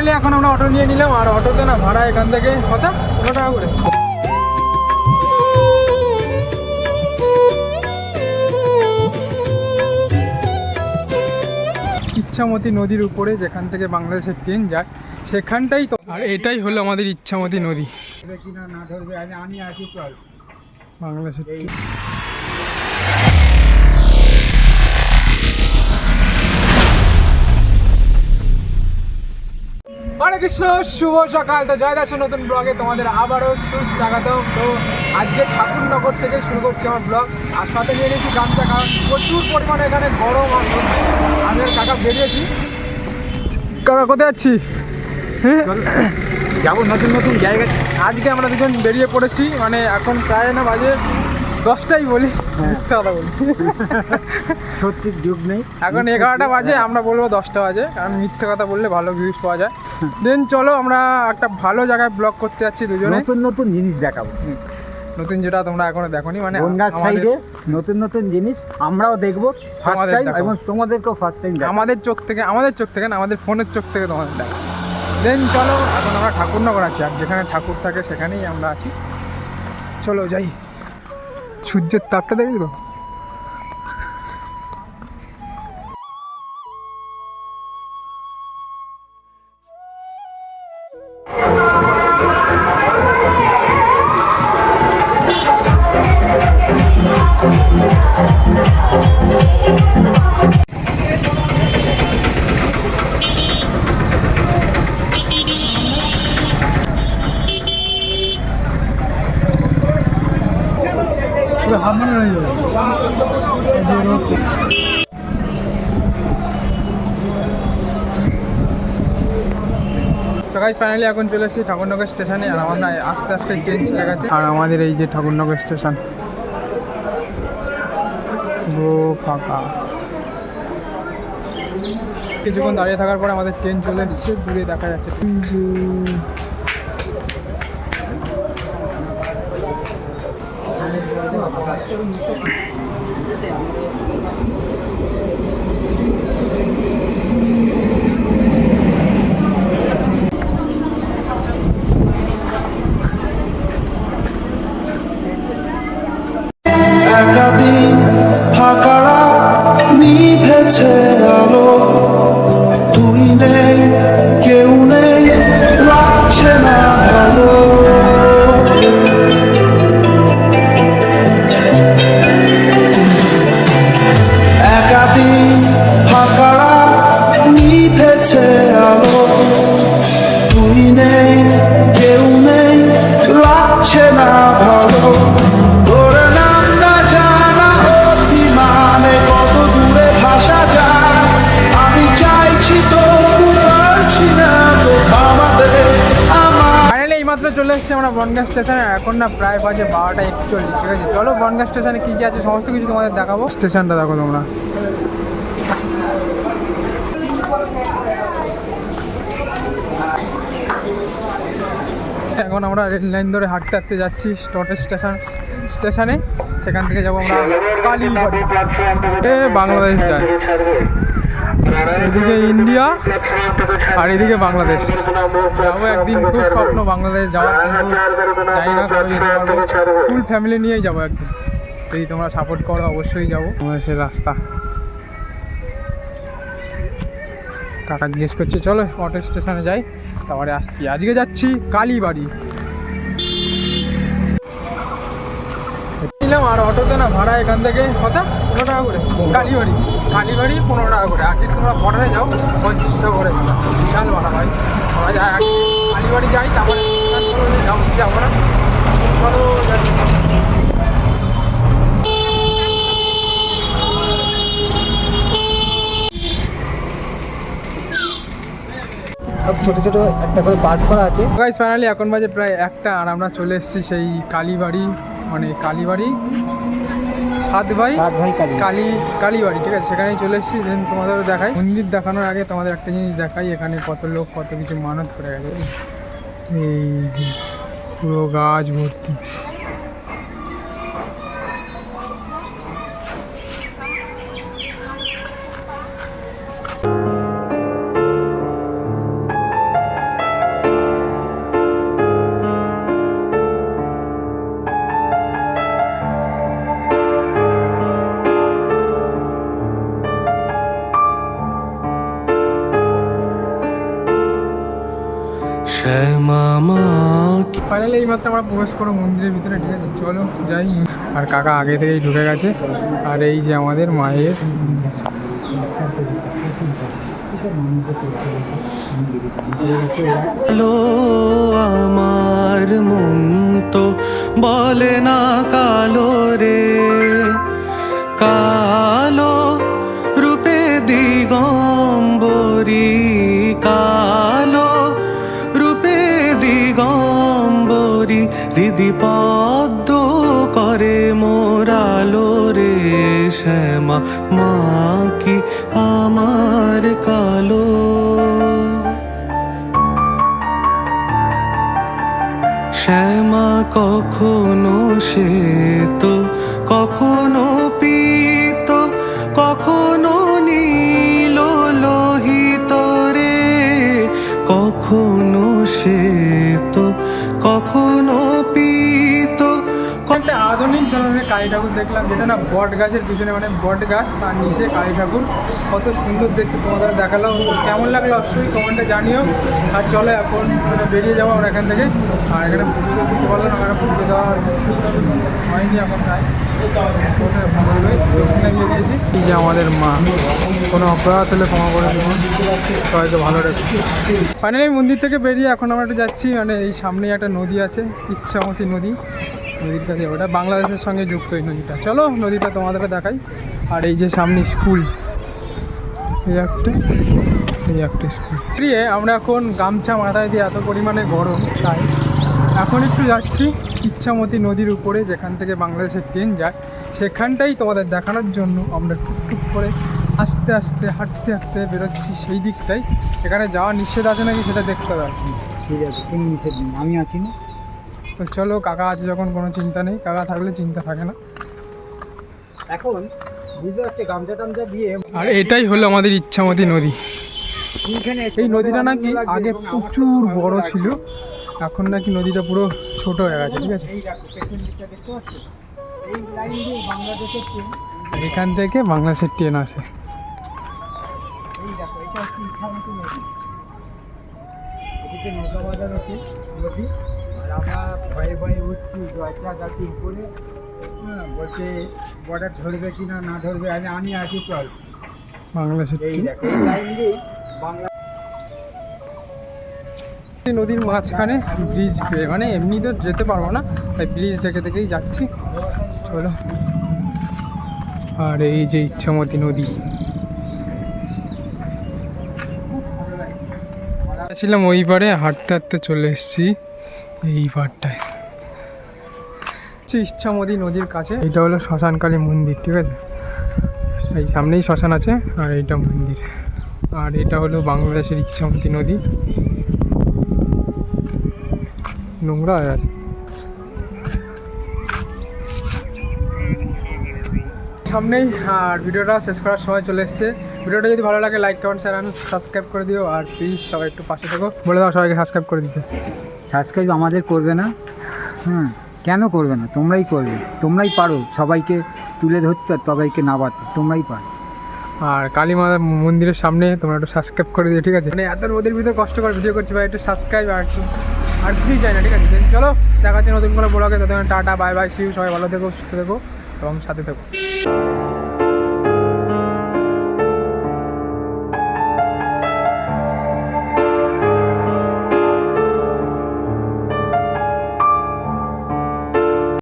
Finally এখন আমরা auto নিয়ে নিলাম আর অটোতে না ভাড়া এখান থেকে কত? পনেরো টাকা করে। ইচ্ছামতি নদীর উপরে যেখান থেকে বাংলাদেশের ট্রেন যায় সেখানটাই তো আর এটাই হলো আমাদের ইচ্ছামতি নদী। কিনা না ধরবে আমি আছি চল। বাংলাদেশের ট্রেন। হরে কৃষ্ণ শুভ সকাল। তো জয় দাস নতুন ব্লগে তোমাদের আবারও সুস্বাগত তো আজকে ঠাকুরনগর থেকে শুরু করছি আমার ব্লগ। আর সাথে নিয়ে নিয়েছি গামছা কারণ প্রচুর পরিমাণে এখানে গরম আমি কাকা বেরিয়েছি। কাকা কোথায় যাচ্ছি? হ্যাঁ? যাব নতুন নতুন জায়গা আজকে আমরা দুজন বেরিয়ে পড়েছি। মানে এখন প্রায় না বাজে দশটাই বলি মিথ্যা কথা বলি। সত্যির যুগ নেই। এখন এগারোটা বাজে আমরা বলব দশটা বাজে কারণ মিথ্যে কথা বললে ভালো ভিউজ পাওয়া যায়। দেন চলো আমরা একটা ভালো জায়গায় ব্লগ করতে যাচ্ছি দুজনে। নতুন নতুন জিনিস দেখাবো। নতুন যেটা তোমরা এখনও দেখোনি মানে গঙ্গার আমাদের- সাইডে নতুন নতুন জিনিস আমরাও দেখব ফার্স্ট টাইম এবং তোমাদেরকেও ফার্স্ট টাইম আমাদের চোখ থেকে আমাদের চোখ থেকে না আমাদের ফোনের চোখ থেকে তোমাদের দেখ দেন চলো এখন আমরা ঠাকুরনগর আছি আর যেখানে ঠাকুর থাকে সেখানেই আমরা আছি। চলো যাই। সূর্যের তাপটা দেখে তো পুরো হামানো হয়ে যাবে guys, finally এখন চলে এসেছি ঠাকুরনগর স্টেশনে আর আমার আস্তে আস্তে ট্রেন চলে গেছে। আর আমাদের এই যে ঠাকুরনগর স্টেশন পুরো ফাঁকা। কিছুক্ষণ দাঁড়িয়ে থাকার পরে আমাদের ট্রেন চলে এসেছে দূরে দেখা যাচ্ছে। এই যে একাদিন ফাঁকারা নিভেছে আলো। চলে এসেছি আমরা বনগাঁ স্টেশনে। এখন না প্রায় বাজে বারোটা একচল্লিশ ঠিক আছে? চলো বনগাঁ স্টেশনে কী কী আছে সমস্ত কিছু তোমাদের দেখাবো। স্টেশনটা দেখো তোমরা। এখন আমরা রেল লাইন ধরে হাঁটতে হাঁটতে যাচ্ছি স্টটের স্টেশন স্টেশনে। সেখান থেকে যাব আমরা কালীবাড়ি বাংলাদেশ যায়। এদিকে ইন্ডিয়া আর এদিকে বাংলাদেশ। যাব একদিন, খুব স্বপ্ন বাংলাদেশ যাওয়ার না ফুল ফ্যামিলি নিয়েই যাব একদিন। যদি তোমরা সাপোর্ট করো, অবশ্যই যাব। বাংলাদেশের রাস্তা। কাকা জিজ্ঞেস করছে, চলো অটো স্টেশনে যাই, তারপরে আসছি। আজকে যাচ্ছি কালীবাড়ি নিলাম আর অটোতে না ভাড়া এখান থেকে কত পনেরো টাকা করে। কালীবাড়ি কালীবাড়ি পনেরো টাকা করে। আর যদি তোমরা পটাতে যাও পঞ্চাশ টাকা করে বিশাল ভাড়া ভাই আমরা যাই কালীবাড়ি যাই তারপরে যাও যাব না। চলো ছোট ছোট একটা করে পার্ট করা আছে। গাইস ফাইনালি এখন বাজে প্রায় একটা আর আমরা চলে এসেছি সেই কালীবাড়ি। মানে কালীবাড়ি সাত ভাই সাত ভাই কালী। কালী কালীবাড়ি ঠিক আছে? সেখানেই চলে এসেছি দেন তোমাদের দেখাই। মন্দির দেখানোর আগে তোমাদের একটা জিনিস দেখাই এখানে কত লোক কত কিছু মানত করে গেছে। এই যে পুরো গাছ ভর্তি। শ্যামা মা কি ফাইনালি এইমাত্র আমরা প্রবেশ করো মন্দিরের ভিতরে ঠিক আছে? চলো যাই। আর কাকা আগে থেকেই ঢুকে গেছে। আর এই যে আমাদের মায়ের আমার মন তো বলে না কালো পদ্ম করে মোরালো রে শ্যামা মা কি আমার কালো? শ্যামা কখনো সে তো কখনো কালী ঠাকুর দেখলাম, যেটা না বট গাছের পিছনে মানে বট গাছ তার নিচে কালী ঠাকুর। কত সুন্দর দেখতে তোমাদের দেখালাম। কেমন লাগল অবশ্যই কমেন্টে জানিও। আর চলো এখন মানে বেরিয়ে যাব আমরা এখান থেকে। আর এখানে পুজো দিতে পারলাম আমরা পুজো দেওয়া হয়নি এখন তাই যে আমাদের মা। কোনো অপরাধ হলে ভালো রেখে ফাইনালি মন্দির থেকে বেরিয়ে এখন আমরা একটু যাচ্ছি। মানে এই সামনেই একটা নদী আছে, ইচ্ছামতি নদী। নদীটা দিয়ে ওটা বাংলাদেশের সঙ্গে যুক্ত এই নদীটা। চলো নদীটা তোমাদেরকে দেখাই। আর এই যে সামনে স্কুল। এই একটা এই একটা স্কুল। বেরিয়ে আমরা এখন গামছা মাথায় দিয়ে এত পরিমাণে গরম, তাই এখন একটু যাচ্ছি ইচ্ছামতি নদীর উপরে, যেখান থেকে বাংলাদেশের ট্রেন যায়। সেখানটাই তোমাদের দেখানোর জন্য আমরা টুকটুক করে আস্তে আস্তে হাঁটতে হাঁটতে বেরোচ্ছি সেই দিকটাই। এখানে যাওয়া নিষেধ আছে নাকি সেটা দেখতে হবে। ঠিক আছে, কোনো নিষেধ নেই। আমি আছি না। তো চলো কাকা আছে যখন কোনো চিন্তা নেই। কাকা থাকলে চিন্তা থাকে না। এখন বুঝতে পারছি গামছা টামছা দিয়ে আর এটাই হলো আমাদের ইচ্ছামতি নদী। এই নদীটা নাকি আগে প্রচুর বড় ছিল। এখন নাকি নদীটা পুরো ছোট হয়ে গেছে ঠিক আছে? এখান থেকে বাংলাদেশের ট্রেন আসে। নদী। নৌকা বাজার আছে নদী। আর আমরা ভয়ে ভয়ে উঠছি জয়টা গাছি উপরে। হ্যাঁ বলছে বর্ডার ধরবে কি না না ধরবে আমি আমি আছি চল। বাংলাদেশের এই দেখো এই লাইন দিয়ে বাংলা নদীর মাঝখানে ব্রিজ পেয়ে মানে এমনি তো যেতে পারব না তাই ব্রিজ দেখে দেখেই যাচ্ছি। চলো। আর এই যে ইচ্ছামতি নদী। ছিলাম ওই পারে হাঁটতে হাঁটতে চলে এসেছি। এই পারটায় হচ্ছে ইচ্ছামতি নদীর কাছে এটা হলো শ্মশানকালী মন্দির, ঠিক আছে? এই সামনেই শ্মশান আছে আর এইটা মন্দির। আর এটা হলো বাংলাদেশের ইচ্ছামতি নদী। নোংরা হয়ে আছে। সামনেই, আর ভিডিওটা শেষ করার সময় চলে এসছে। ভিডিওটা যদি ভালো লাগে like comment share and subscribe করে দিও। আর প্লিজ সবাই একটু পাশে থেকো। বলে দাও সবাইকে সাবস্ক্রাইব করে দিতে। সাবস্ক্রাইব আমাদের করবে না। হুম কেন করবে না? তোমরাই করবে। তোমরাই পারো। সবাইকে তুলে ধরতে সবাইকে নাবাতে। তোমরাই পারো। আর কালী মা মন্দিরের সামনে তোমরা একটু সাবস্ক্রাইব করে দিও ঠিক আছে? মানে এত রোদের ভিতরে কষ্ট করে ভিডিও করছি ভাই একটু সাবস্ক্রাইব আর আর কিছুই চাই না ঠিক আছে? চলো দেখা যাচ্ছে নতুন কোনো ব্লগে ততক্ষণ টাটা বাই বাই সিউ সবাই ভালো থেকো সুস্থ থেকো এবং সাথে থেকো।